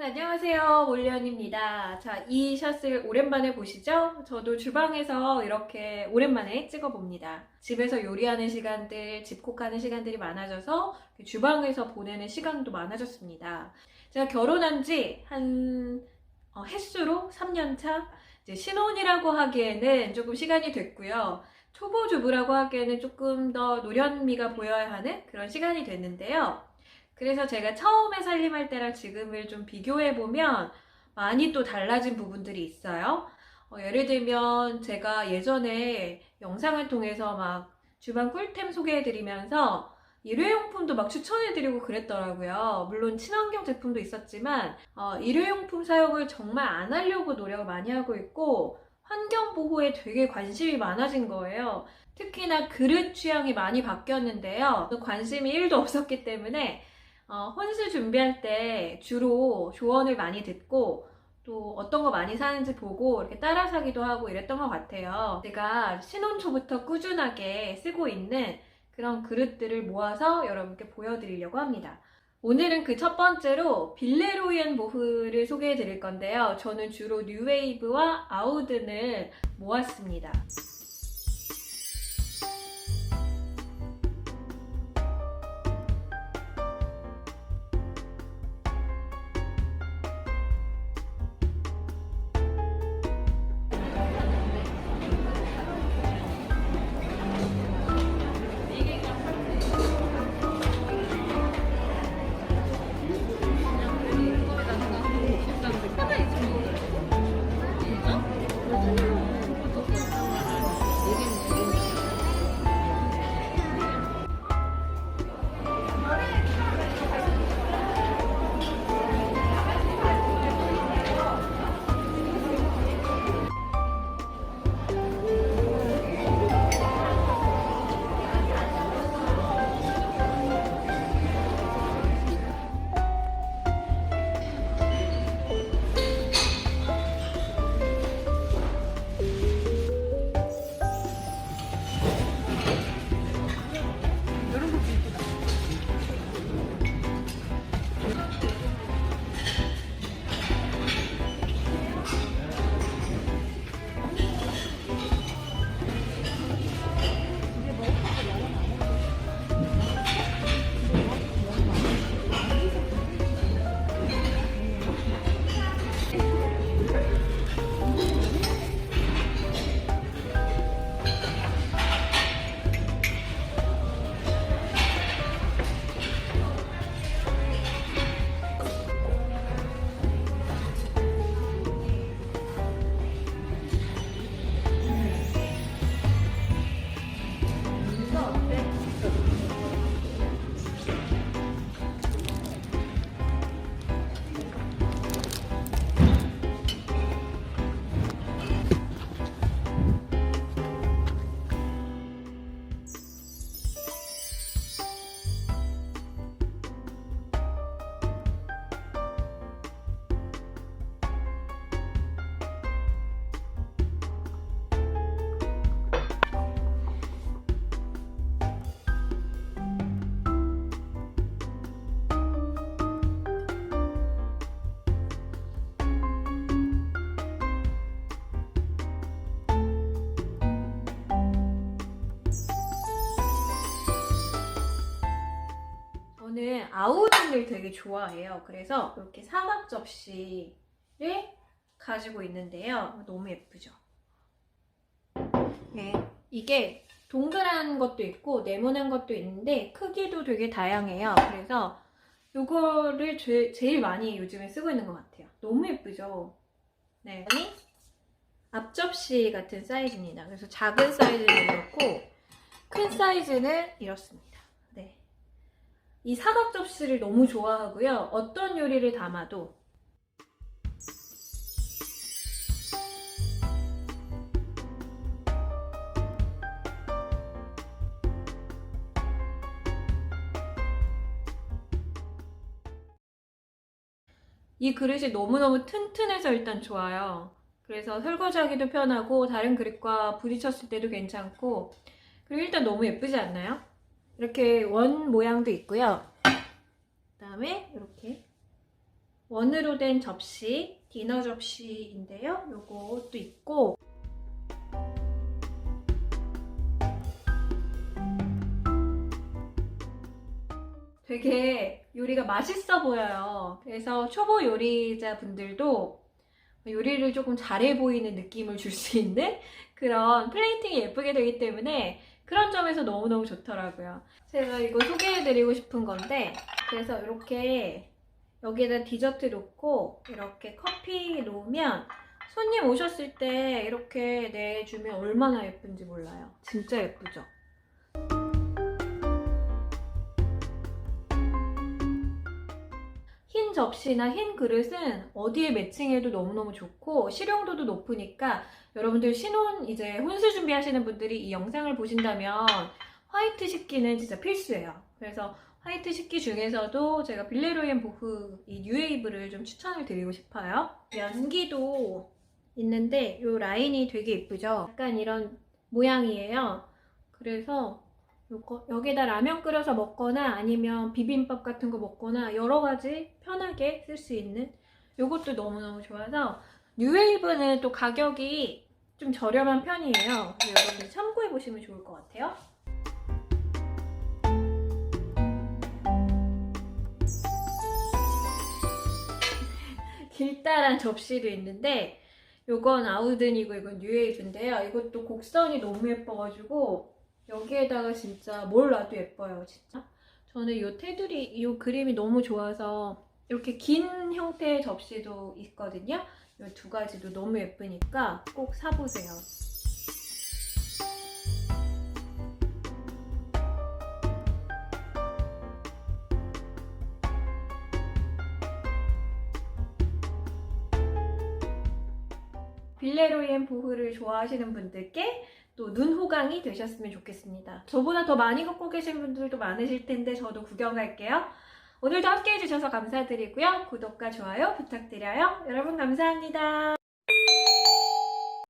여러분 안녕하세요. 몰리언입니다. 자 이 샷을 오랜만에 보시죠? 저도 주방에서 이렇게 오랜만에 찍어 봅니다. 집에서 요리하는 시간들 집콕 하는 시간들이 많아져서 주방에서 보내는 시간도 많아졌습니다. 제가 결혼한 지한 횟수로 3년차? 이제 신혼이라고 하기에는 조금 시간이 됐고요. 초보 주부라고 하기에는 조금 더 노련미가 보여야 하는 그런 시간이 됐는데요 그래서 제가 처음에 살림할 때랑 지금을 좀 비교해 보면 많이 또 달라진 부분들이 있어요. 어, 예를 들면 제가 예전에 영상을 통해서 막 주방 꿀템 소개해드리면서 일회용품도 막 추천해드리고 그랬더라고요. 물론 친환경 제품도 있었지만 어, 일회용품 사용을 정말 안 하려고 노력을 많이 하고 있고 환경 보호에 되게 관심이 많아진 거예요. 특히나 그릇 취향이 많이 바뀌었는데요. 관심이 1도 없었기 때문에 어, 혼술 준비할 때 주로 조언을 많이 듣고 또 어떤 거 많이 사는지 보고 이렇게 따라 사기도 하고 이랬던 것 같아요. 제가 신혼 초부터 꾸준하게 쓰고 있는 그런 그릇들을 모아서 여러분께 보여드리려고 합니다. 오늘은 그 첫 번째로 빌레로이언 모흐를 소개해 드릴 건데요. 저는 주로 뉴웨이브와 아우든을 모았습니다. 저는 아우든을 되게 좋아해요. 그래서 이렇게 사각 접시를 가지고 있는데요. 너무 예쁘죠? 네, 이게 동그란 것도 있고 네모난 것도 있는데 크기도 되게 다양해요. 그래서 이거를 제, 제일 많이 요즘에 쓰고 있는 것 같아요. 너무 예쁘죠? 네. 앞접시 같은 사이즈입니다. 그래서 작은 사이즈는 이렇고 큰 사이즈는 이렇습니다. 네. 이 사각 접시를 너무 좋아하고요. 어떤 요리를 담아도 이 그릇이 너무너무 튼튼해서 일단 좋아요. 그래서 설거지하기도 편하고 다른 그릇과 부딪혔을 때도 괜찮고 그리고 일단 너무 예쁘지 않나요? 이렇게 원 모양도 있고요. 그 다음에 이렇게 원으로 된 접시, 디너 접시인데요. 요것도 있고 되게 요리가 맛있어 보여요. 그래서 초보 요리자 분들도 요리를 조금 잘해 보이는 느낌을 줄 수 있는 그런 플레이팅이 예쁘게 되기 때문에 그런 점에서 너무너무 좋더라고요. 제가 이거 소개해드리고 싶은 건데, 그래서 이렇게 여기에다 디저트 놓고 이렇게 커피 놓으면 손님 오셨을 때 이렇게 내주면 얼마나 예쁜지 몰라요. 진짜 예쁘죠? 접시나 흰 그릇은 어디에 매칭해도 너무너무 좋고 실용도도 높으니까 여러분들 신혼 이제 혼수 준비하시는 분들이 이 영상을 보신다면 화이트 식기는 진짜 필수예요. 그래서 화이트 식기 중에서도 제가 빌레로이엔 보흐 이 뉴웨이브를 좀 추천을 드리고 싶어요. 연기도 있는데 이 라인이 되게 예쁘죠? 약간 이런 모양이에요. 그래서 요거, 여기다 라면 끓여서 먹거나 아니면 비빔밥 같은 거 먹거나 여러 가지 편하게 쓸 수 있는 요것도 너무너무 좋아서 뉴웨이브는 또 가격이 좀 저렴한 편이에요. 여러분들 참고해 보시면 좋을 것 같아요. 길다란 접시도 있는데 요건 아우든이고 이건 뉴웨이브인데요. 이것도 곡선이 너무 예뻐가지고 여기에다가 진짜 뭘 놔도 예뻐요, 진짜. 저는 이 테두리, 이 그림이 너무 좋아서 이렇게 긴 형태의 접시도 있거든요. 이 두 가지도 너무 예쁘니까 꼭 사보세요. 빌레로이엔 보흐를 좋아하시는 분들께 또 눈 호강이 되셨으면 좋겠습니다. 저보다 더 많이 걷고 계신 분들도 많으실 텐데 저도 구경 갈게요. 오늘도 함께 해주셔서 감사드리고요. 구독과 좋아요 부탁드려요. 여러분 감사합니다.